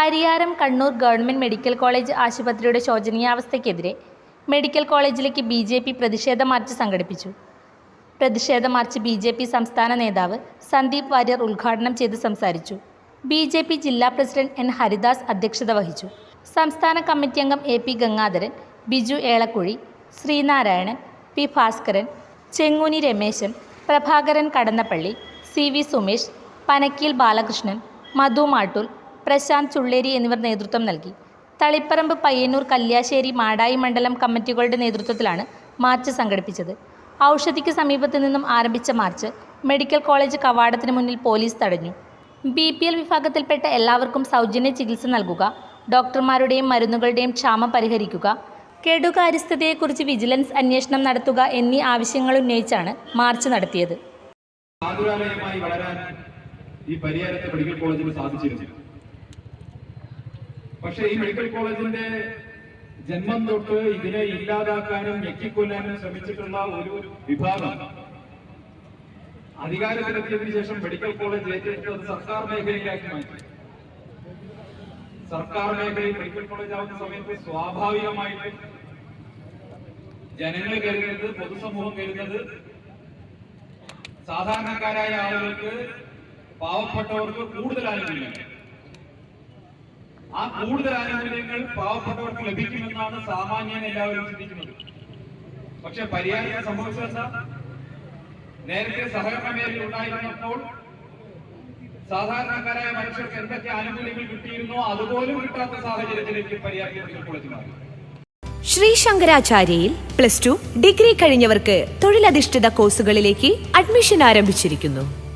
Pariyaram Kannur government medical college ആശുപത്രിയുടെ ശോചനീയാവസ്ഥയ്ക്കെതിരെ medical കോളേജിലേക്ക് ബി ജെ പി പ്രതിഷേധ മാർച്ച് സംഘടിപ്പിച്ചു. പ്രതിഷേധ മാർച്ച് ബി ജെ പി സംസ്ഥാന നേതാവ് സന്ദീപ് വാര്യർ ഉദ്ഘാടനം ചെയ്ത് സംസാരിച്ചു. ബി ജെ പി ജില്ലാ പ്രസിഡന്റ് എൻ ഹരിദാസ് അധ്യക്ഷത വഹിച്ചു. സംസ്ഥാന കമ്മിറ്റി അംഗം A P Gangadharan Biju Elakkuzhi Sreenarayanan P Bhaskaran Chenguni Rameshan Prabhakaran Kadannappally C V Sumesh Panakkeel Balakrishnan Madhu Mattool Prashanth Chulleri എന്നിവർ നേതൃത്വം നൽകി. തളിപ്പറമ്പ് പയ്യന്നൂർ കല്യാശ്ശേരി മാടായി മണ്ഡലം കമ്മിറ്റികളുടെ നേതൃത്വത്തിലാണ് മാർച്ച് സംഘടിപ്പിച്ചത്. ഔഷധിക്ക് സമീപത്തു നിന്നും ആരംഭിച്ച മാർച്ച് മെഡിക്കൽ കോളേജ് കവാടത്തിന് മുന്നിൽ പോലീസ് തടഞ്ഞു. ബി പി എൽ വിഭാഗത്തിൽപ്പെട്ട എല്ലാവർക്കും സൗജന്യ ചികിത്സ നൽകുക ഡോക്ടർമാരുടെയും മരുന്നുകളുടെയും ക്ഷാമം പരിഹരിക്കുക കെടുകാര്യസ്ഥതയെക്കുറിച്ച് വിജിലൻസ് അന്വേഷണം നടത്തുക എന്നീ ആവശ്യങ്ങൾ ഉന്നയിച്ചാണ് മാർച്ച് നടത്തിയത്. ഈ പരിഹാരത്തെ മെഡിക്കൽ കോളേജിന് സാധിച്ചിരുന്നു പക്ഷേ ഈ മെഡിക്കൽ കോളേജിന്റെ ജന്മം തൊട്ട് ഇതിനെ ഇല്ലാതാക്കാനും ഞെക്കിക്കൊല്ലാനും ശ്രമിച്ചിട്ടുള്ള ഒരു വിഭാഗം. അധികാരത്തിലെത്തിയതിനു ശേഷം മെഡിക്കൽ കോളേജ് ഏറ്റെടുത്തത് സർക്കാർ മേഖലയിലാക്കി മാറ്റി. സർക്കാർ മേഖലയിൽ മെഡിക്കൽ കോളേജ് ആവുന്ന സമയത്ത് സ്വാഭാവികമായിട്ടും ജനങ്ങൾ കരുതുന്നത് പൊതുസമൂഹം കരുതുന്നത് സാധാരണക്കാരായ ആളുകൾക്ക് പാവപ്പെട്ടവർക്ക് കൂടുതൽ ആനുകൂല്യങ്ങൾ ആ കൂടുതൽ ആനുകൂല്യങ്ങൾ പാവപ്പെട്ടവർക്ക് ലഭിക്കുമെന്നാണ് സാമാന്യൻ എല്ലാവരും ചിന്തിക്കുന്നത്. പക്ഷെ പരിഹാരം സംഭവിച്ചതെന്താ നേരത്തെ സഹകരണ മേഖല ഉണ്ടായിരുന്നപ്പോൾ സാധാരണക്കാരായ മനുഷ്യർക്ക് എന്തൊക്കെ ആനുകൂല്യങ്ങൾ കിട്ടിയിരുന്നോ അതുപോലും കിട്ടാത്ത സാഹചര്യത്തിലേക്ക് പരിഹാരം മാറി. ശ്രീ ശങ്കരാചാര്യയിൽ പ്ലസ് ടു ഡിഗ്രി കഴിഞ്ഞവർക്ക് തൊഴിലധിഷ്ഠിത കോഴ്സുകളിലേക്ക് അഡ്മിഷൻ ആരംഭിച്ചിരിക്കുന്നു.